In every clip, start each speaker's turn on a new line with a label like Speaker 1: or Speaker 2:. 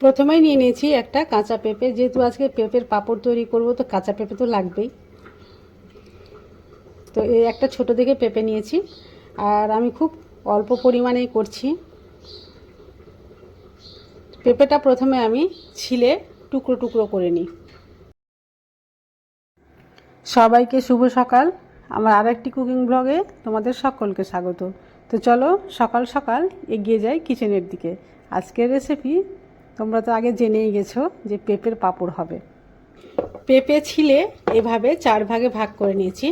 Speaker 1: প্রথমেই নিয়ে নিয়েছি একটা কাঁচা পেঁপে। যেহেতু আজকে পেঁপের পাঁপড় তৈরি করব, তো কাঁচা পেঁপে তো লাগবেই। তো এই একটা ছোট দেখে পেঁপে নিয়েছি। আর আমি খুব অল্প পরিমাণেই করছি। পেঁপেটা প্রথমে আমি ছিলে টুকরো টুকরো করে নিই। সবাইকে শুভ সকাল। আমার আরেকটি কুকিং ব্লগে তোমাদের সকলকে স্বাগত। তো চলো সকাল সকাল এগিয়ে যাই কিচেনের দিকে। আজকের রেসিপি তোমরা তো আগে জেনেই গেছো যে পেঁপের পাঁপড় হবে। পেঁপে ছিলে এভাবে চার ভাগে ভাগ করে নিয়েছি।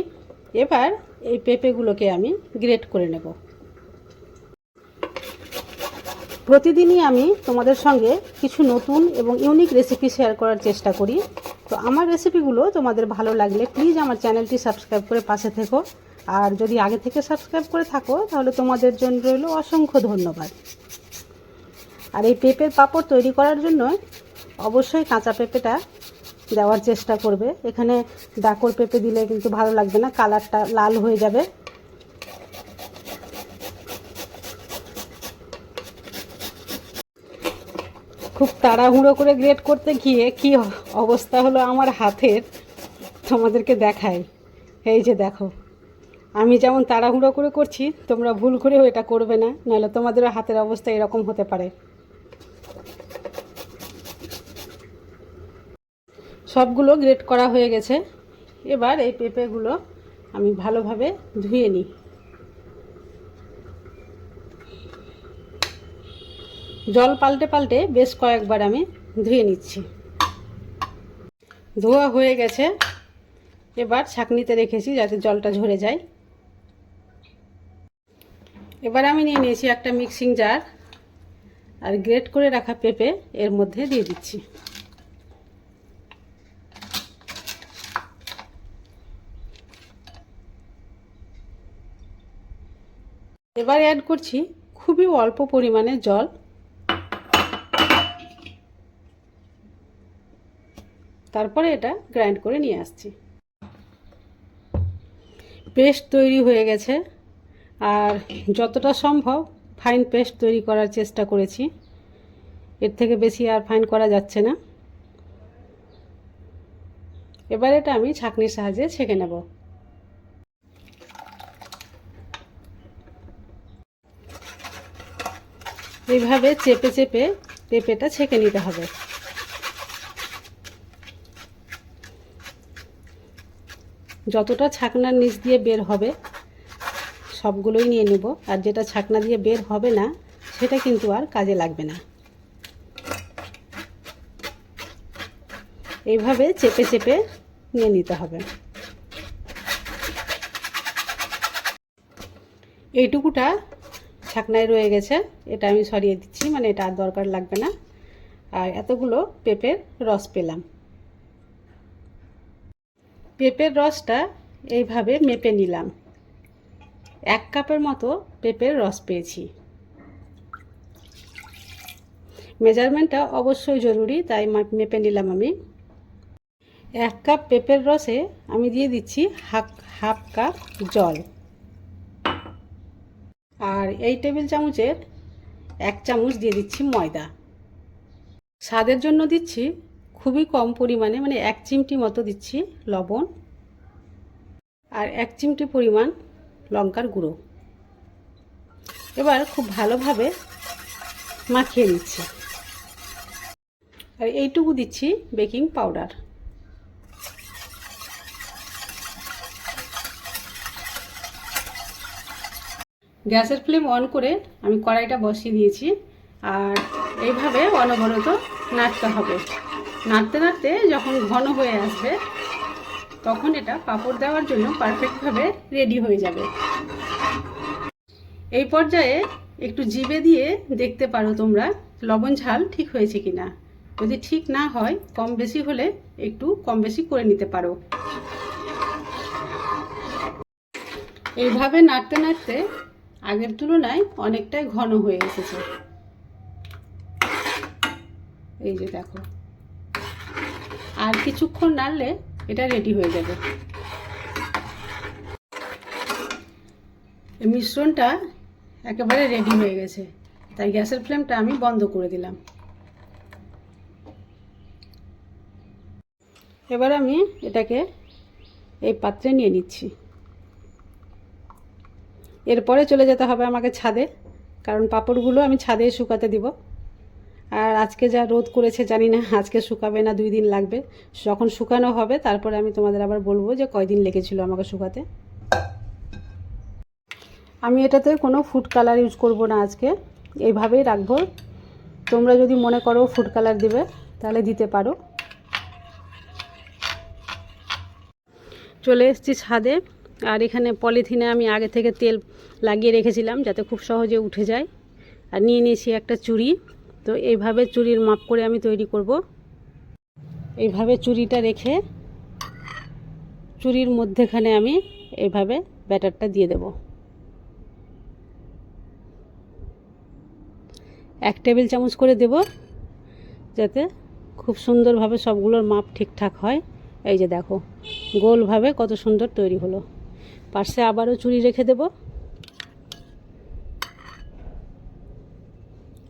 Speaker 1: এবার এই পেঁপেগুলোকে আমি গ্রেট করে নেব। প্রতিদিনই আমি তোমাদের সঙ্গে কিছু নতুন এবং ইউনিক রেসিপি শেয়ার করার চেষ্টা করি। তো আমার রেসিপিগুলো তোমাদের ভালো লাগলে প্লিজ আমার চ্যানেলটি সাবস্ক্রাইব করে পাশে থেকো। আর যদি আগে থেকে সাবস্ক্রাইব করে থাকো, তাহলে তোমাদের জন্য রইল অসংখ্য ধন্যবাদ। আর এই পেঁপের পাঁপড় তৈরি করার জন্য অবশ্যই কাঁচা পেঁপেটা দেওয়ার চেষ্টা করবে। এখানে ডাকর পেঁপে দিলে কিন্তু ভালো লাগবে না, কালারটা লাল হয়ে যাবে। খুব তাড়াহুড়ো করে গ্রেড করতে গিয়ে কি অবস্থা হলো আমার হাতের, তোমাদেরকে দেখাই। এই যে দেখো, আমি যেমন তাড়াহুড়ো করে করছি, তোমরা ভুল করেও এটা করবে না, নাহলে তোমাদেরও হাতের অবস্থা এরকম হতে পারে। সবগুলো গ্রেট করা হয়ে গেছে। এবার এই পেঁপেগুলো আমি ভালোভাবে ধুয়ে নিই। জল পাল্টে পাল্টে বেশ কয়েকবার আমি ধুয়ে নিচ্ছি। ধোয়া হয়ে গেছে। এবার ছাঁকনিতে রেখেছি যাতে জলটা ঝরে যায়। এবার আমি নিয়ে নিয়েছি একটা মিক্সিং জার আর গ্রেট করে রাখা পেঁপে এর মধ্যে দিয়ে দিচ্ছি। এবার অ্যাড করছি খুবই অল্প পরিমাণে জল। তারপরে এটা গ্রাইন্ড করে নিয়ে আসছি। পেস্ট তৈরি হয়ে গেছে। আর যতটা সম্ভব ফাইন পেস্ট তৈরি করার চেষ্টা করেছি। এর থেকে বেশি আর ফাইন করা যাচ্ছে না। এবার এটা আমি ছাঁকনির সাহায্যে ছেঁকে নেব। এইভাবে চেপে চেপে পেঁপেটা ছেঁকে নিতে হবে। যতটা ছাকনার নিচ দিয়ে বের হবে, সবগুলোই নিয়ে নেব। আর যেটা ছাকনা দিয়ে বের হবে না, সেটা কিন্তু আর কাজে লাগবে না। এইভাবে চেপে চেপে নিয়ে নিতে হবে। এইটুকুটা ছাকনায় রয়ে গেছে। এটা আমি সরিয়ে দিচ্ছি মানে এটা আর দরকার লাগবে না। আর এতগুলো পেঁপের রস পেলাম। পেঁপের রসটা এইভাবে মেপে নিলাম। এক কাপের মতো পেঁপের রস পেয়েছি। মেজারমেন্টটা অবশ্যই জরুরি, তাই মেপে নিলাম আমি। এক কাপ পেঁপের রসে আমি দিয়ে দিচ্ছি হাফ হাফ কাপ জল। আর এই টেবিল চামচের এক চামচ দিয়ে দিচ্ছি ময়দা। স্বাদের জন্য দিচ্ছি খুবই কম পরিমাণে মানে এক চিমটি মতো দিচ্ছি লবণ আর এক চিমটি পরিমাণ লঙ্কার গুঁড়ো। এবার খুব ভালোভাবে মাখিয়ে নিচ্ছি। আর এইটুকু দিচ্ছি বেকিং পাউডার। গ্যাসের ফ্লেম অন করে আমি কড়াইটা বসিয়ে দিয়েছি। আর এইভাবে অনবরত নাড়তে হবে। নাড়তে নাড়তে যখন ঘন হয়ে আসবে, তখন এটা পাঁপড় দেওয়ার জন্য পারফেক্টভাবে রেডি হয়ে যাবে। এই পর্যায়ে একটু জিবে দিয়ে দেখতে পারো তোমরা লবণ ঝাল ঠিক হয়েছে কি না যদি ঠিক না হয়, কম বেশি হলে একটু কম বেশি করে নিতে পারো। এইভাবে নাড়তে নাড়তে আগের তুলনায় অনেকটাই ঘন হয়ে এসেছে। এই যে দেখো। আর কিছুক্ষণ নাড়লে এটা রেডি হয়ে যাবে। মিশ্রণটা একেবারে রেডি হয়ে গেছে। তাই গ্যাসের ফ্লেমটা আমি বন্ধ করে দিলাম। এবার আমি এটাকে এই পাত্রে নিয়ে নিচ্ছি। এরপরে চলে যেতে হবে আমাকে ছাদে, কারণ পাঁপড়গুলো আমি ছাদে শুকাতে দিব। আর আজকে যা রোদ করেছে, জানি না আজকে শুকাবে না, দুই দিন লাগবে। যখন শুকানো হবে, তারপরে আমি তোমাদের আবার বলব যে কয়দিন লেগেছিল আমাকে শুকাতে। আমি এটাতে কোনো ফুড কালার ইউজ করব না আজকে এইভাবেই রাখব। তোমরা যদি মনে করো ফুড কালার দিবে, তাহলে দিতে পারো। চলে এসেছি ছাদে। আর এখানে পলিথিনে আমি আগে থেকে তেল লাগিয়ে রেখেছিলাম যাতে খুব সহজে উঠে যায়। আর নিয়ে নিয়েছি একটা চুড়ি। তো এইভাবে চুড়ির মাপ করে আমি তৈরি করব। এইভাবে চুড়িটা রেখে চুড়ির মধ্যেখানে আমি এইভাবে ব্যাটারটা দিয়ে দেব। এক টেবিল চামচ করে দেব যাতে খুব সুন্দরভাবে সবগুলোর মাপ ঠিকঠাক হয়। এই যে দেখো, গোলভাবে কত সুন্দর তৈরি হলো। পাশে আবারও চুড়ি রেখে দেব।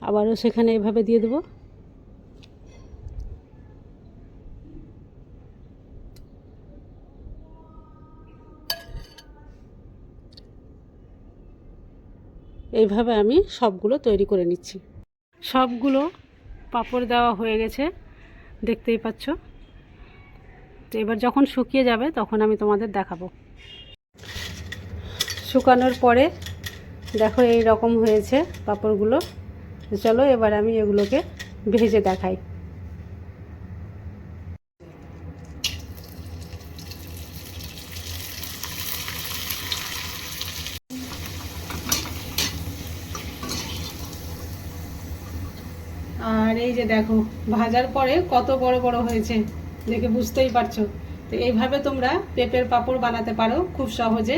Speaker 1: আবারও সেখানে এভাবে দিয়ে দেব। এইভাবে আমি সবগুলো তৈরি করে নিচ্ছি। সবগুলো পাপড় দেওয়া হয়ে গেছে, দেখতেই পাচ্ছ। তো এবার যখন শুকিয়ে যাবে, তখন আমি তোমাদের দেখাবো। শুকানোর পরে দেখো এই রকম হয়েছে পাঁপড়গুলো। চলো এবার আমি এগুলোকে ভেজে দেখাই। আর এই যে দেখো, ভাজার পরে কত বড় বড় হয়েছে, দেখে বুঝতেই পারছ। তো এইভাবে তোমরা পেঁপের পাঁপড় বানাতে পারো খুব সহজে।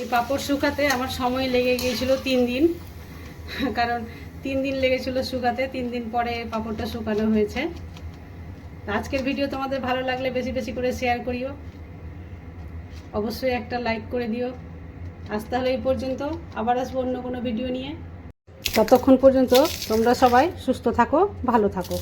Speaker 1: এই পাঁপড় শুকাতে আমার সময় লেগে গিয়েছিল তিন দিন। কারণ তিন দিন লেগেছিল শুকাতে, তিন দিন পরে পাঁপড়টা শুকানো হয়েছে। আজকের ভিডিও তোমাদের ভালো লাগলে বেশি বেশি করে শেয়ার করিও। অবশ্যই একটা লাইক করে দিও। আজ তাহলে এই পর্যন্ত, আবার আসব অন্য কোনো ভিডিও নিয়ে। ততক্ষণ পর্যন্ত তোমরা সবাই সুস্থ থাকো, ভালো থাকো।